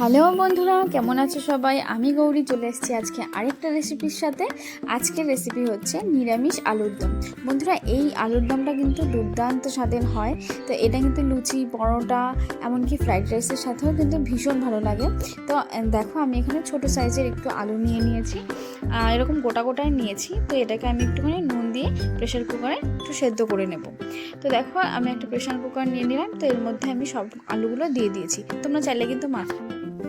Hello বন্ধুরা, কেমন আছো সবাই? আমি গৌরী, চলে এসেছি আজকে আরেকটা রেসিপির সাথে। আজকের রেসিপি হচ্ছে নিরামিষ আলুর দম। বন্ধুরা, এই আলুর দমটা কিন্তু দুর্দান্ত স্বাদের হয়। তো এটা কিন্তু লুচি, পরোটা, এমনকি ফ্রাইড রাইসের সাথেও কিন্তু ভীষণ ভালো লাগে। তো দেখো, আমি এখানে ছোট সাইজের একটু আলু নিয়ে নিয়েছি। এরকম গোটা গোটায় নিয়েছি। তো এটাকে আমি একটুখানি নুন দিয়ে প্রেশার কুকারে একটু সেদ্ধ করে নেব। তো দেখো, আমি একটা প্রেশার কুকার নিয়ে নিলাম। তো এর মধ্যে আমি সব আলুগুলো দিয়ে দিয়েছি। তোমরা চাইলে কিন্তু মাথা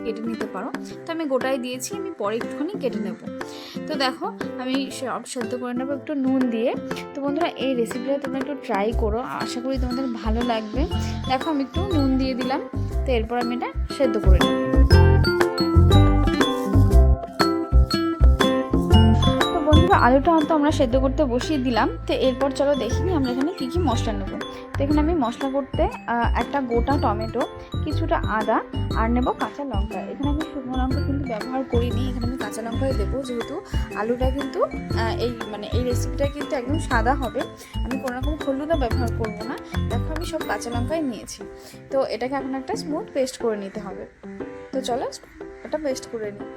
কেটে নিতে পারো। তো আমি গোটাই দিয়েছি, আমি পরে একটুখানি কেটে নেব। তো দেখো, আমি সব সেদ্ধ করে নেব একটু নুন দিয়ে। তো বন্ধুরা, এই রেসিপিটা তোমরা একটু ট্রাই করো, আশা করি তোমাদের ভালো লাগবে। দেখো, আমি একটু নুন দিয়ে দিলাম, তো এরপর আমি এটা সেদ্ধ করে নেব। আলুটা তো আমরা সেদ্ধ করতে বসিয়ে দিলাম। তো এরপর চলো দেখিনি আমরা এখানে কী কী মশলা নেব। তো এখানে আমি মশলা করতে একটা গোটা টমেটো, কিছুটা আদা আর নেব কাঁচা লঙ্কা। এখানে আমি শুকনো লঙ্কা কিন্তু ব্যবহার করিনি, এখানে আমি কাঁচা লঙ্কাই দেবো যেহেতু আলুটা কিন্তু এই মানে এই রেসিপিটা কিন্তু একদম সাদা হবে। আমি কোনো রকম হলুদও ব্যবহার করব না। দেখো আমি সব কাঁচা লঙ্কাই নিয়েছি। তো এটাকে এখন একটা স্মুথ পেস্ট করে নিতে হবে। তো চলো, এটা পেস্ট করে নিই।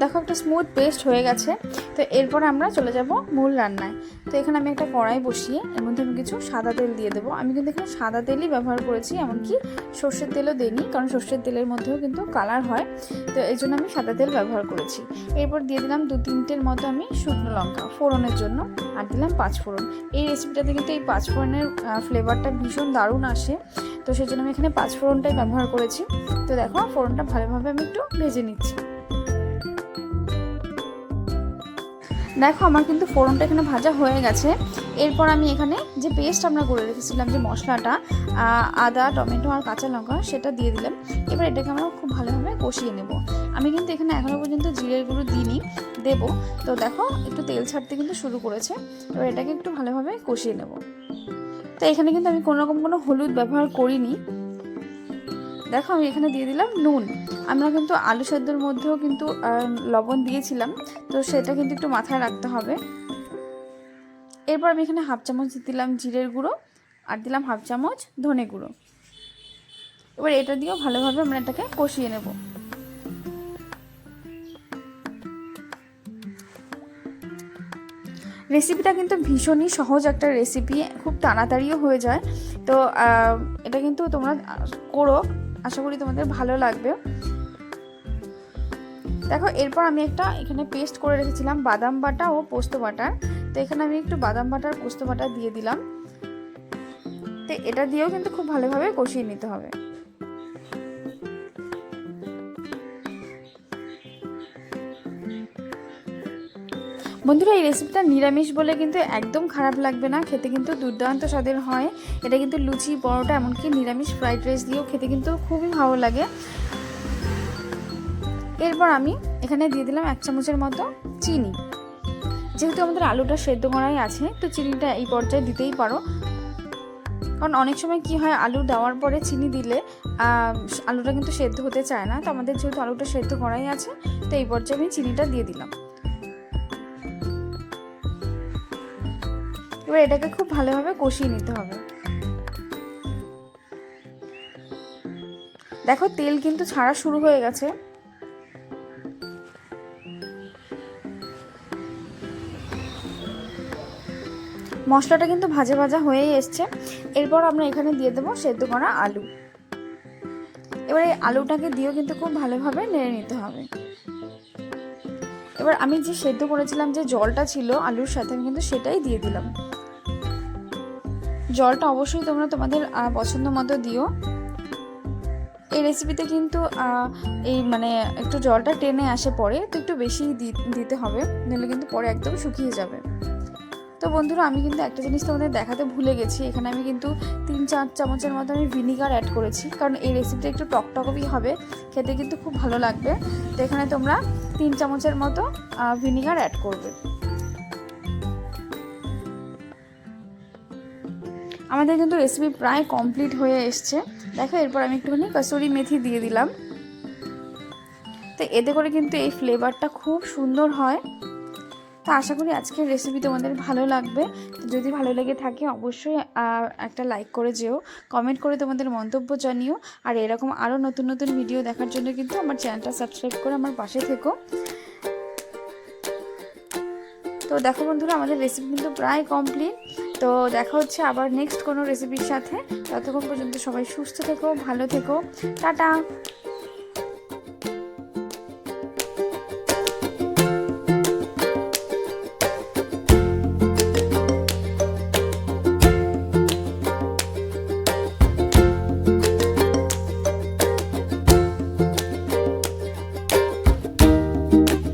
দেখো একটা স্মুথ পেস্ট হয়ে গেছে। তো এরপর আমরা চলে যাব মূল রান্নায়। তো এখানে আমি একটা কড়াই বসিয়ে, এর মধ্যে আমি কিছু সাদা তেল দিয়ে দেবো। আমি কিন্তু এখানে সাদা তেলই ব্যবহার করেছি, এমনকি সর্ষের তেলও দিইনি, কারণ সর্ষের তেলের মধ্যেও কিন্তু কালার হয়। তো এই জন্য আমি সাদা তেল ব্যবহার করেছি। এরপর দিয়ে দিলাম দু তিনটের মতো আমি শুকনো লঙ্কা ফোড়নের জন্য, আর দিলাম পাঁচ ফোড়ন। এই রেসিপিটাতে কিন্তু এই পাঁচ ফোড়নের ফ্লেভারটা ভীষণ দারুণ আসে। তো সেই জন্য আমি এখানে পাঁচ ফোড়নটাই ব্যবহার করেছি। তো দেখো, ফোড়নটা ভালোভাবে আমি একটু ভেজে নিচ্ছি। দেখো, আমার কিন্তু ফোড়নটা এখানে ভাজা হয়ে গেছে। এরপর আমি এখানে যে পেস্ট আমরা করে রেখেছিলাম, যে মশলাটা আদা, টমেটো আর কাঁচা লঙ্কা, সেটা দিয়ে দিলাম। এবার এটাকে আমরা খুব ভালোভাবে কষিয়ে নেব। আমি কিন্তু এখানে এখনও পর্যন্ত জিরের গুঁড়ো দিইনি, দেব। তো দেখো, একটু তেল ছাড়তে কিন্তু শুরু করেছে। এবার এটাকে একটু ভালোভাবে কষিয়ে নেব। তো এখানে কিন্তু আমি কোনো রকম কোনো হলুদ ব্যবহার করিনি। দেখো, আমি এখানে দিয়ে দিলাম নুন। আমরা কিন্তু আলু সেদ্ধর মধ্যেও কিন্তু লবণ দিয়েছিলাম, তো সেটা কিন্তু একটু মাথায় রাখতে হবে। এরপর আমি এখানে হাফ চামচ দিলাম জিরের গুঁড়ো আর দিলাম হাফ চামচ ধনে গুঁড়ো। এবার এটা দিয়েও ভালোভাবে আমরা এটাকে কষিয়ে নেব। রেসিপিটা কিন্তু ভীষণই সহজ একটা রেসিপি, খুব তাড়াতাড়িও হয়ে যায়। তো এটা কিন্তু তোমরা করো। আশা করি তোমাদের ভালো লাগবে। দেখো, এরপর আমি একটা এখানে পেস্ট করে রেখেছিলাম, বাদাম বাটা ও পোস্ত বাটার। তো এখানে আমি একটু বাদাম বাটার পোস্ত বাটা দিয়ে দিলাম। তো এটা দিয়েও কিন্তু খুব ভালোভাবে কষিয়ে নিতে হবে। বন্ধুরা, এই রেসিপিটা নিরামিষ বলে কিন্তু একদম খারাপ লাগবে না। খেতে কিন্তু দুর্দান্ত স্বাদের হয়। এটা কিন্তু লুচি, পরোটা, এমনকি নিরামিষ ফ্রাইড রাইস দিয়েও খেতে কিন্তু খুবই ভালো লাগে। এরপর আমি এখানে দিয়ে দিলাম এক চামচের মতো চিনি। যেহেতু আমাদের আলুটা সেদ্ধ করাই আছে, তো চিনিটা এই পর্যায়ে দিতেই পারো। কারণ অনেক সময় কি হয়, আলু দেওয়ার পরে চিনি দিলে আলুটা কিন্তু সেদ্ধ হতে চায় না। তো আমাদের যেহেতু আলুটা সেদ্ধ করাই আছে, তো এই পর্যায়ে আমি চিনিটা দিয়ে দিলাম। এবার এটাকে খুব ভালোভাবে কষিয়ে নিতে হবে। দেখো, তেল কিন্তু ছাড়া শুরু হয়ে গেছে। মশলাটা কিন্তু ভাজা ভাজা হয়েই এসছে। এরপর আমরা এখানে দিয়ে দেবো সেদ্ধ করা আলু। এবার এই আলুটাকে দিয়েও কিন্তু খুব ভালোভাবে নেড়ে নিতে হবে। এবার আমি যে সেদ্ধ করেছিলাম যে জলটা ছিল আলুর সাথে, আমি কিন্তু সেটাই দিয়ে দিলাম। জলটা অবশ্যই তোমরা তোমাদের পছন্দ মতো দিও। এই রেসিপিতে কিন্তু এই মানে একটু জলটা টেনে আসে পরে, তো একটু বেশি দিতে হবে, নাহলে কিন্তু পরে একদম শুকিয়ে যাবে। তো বন্ধুরা, আমি কিন্তু একটা জিনিস তোমাদের দেখাতে ভুলে গেছি। এখানে আমি কিন্তু তিন চার চামচের মতো আমি ভিনিগার অ্যাড করেছি। কারণ এই রেসিপিটা একটু টকটকই হবে। খেতে কিন্তু খুব ভালো লাগবে। তো এখানে তোমরা তিন চামচের মতো ভিনিগার অ্যাড করবে। আমাদের কিন্তু রেসিপি প্রায় কমপ্লিট হয়ে এসছে। দেখো, এরপর আমি একটুখানি কসুরি মেথি দিয়ে দিলাম। তো এতে করে কিন্তু এই ফ্লেভারটা খুব সুন্দর হয়। তো আশা করি আজকের রেসিপি তোমাদের ভালো লাগবে। যদি ভালো লেগে থাকে, অবশ্যই একটা লাইক করে যেও। কমেন্ট করে তোমাদের মন্তব্য জানিও। আর এরকম আরও নতুন নতুন ভিডিও দেখার জন্য কিন্তু আমার চ্যানেলটা সাবস্ক্রাইব করে আমার পাশে থেকো। তো দেখো বন্ধুরা, আমাদের রেসিপি কিন্তু প্রায় কমপ্লিট তো দেখা হচ্ছে আবার নেক্সট কোনো রেসিপির সাথে। ততক্ষণ পর্যন্ত সবাই সুস্থ থেকো, ভালো থেকো। টাটা! you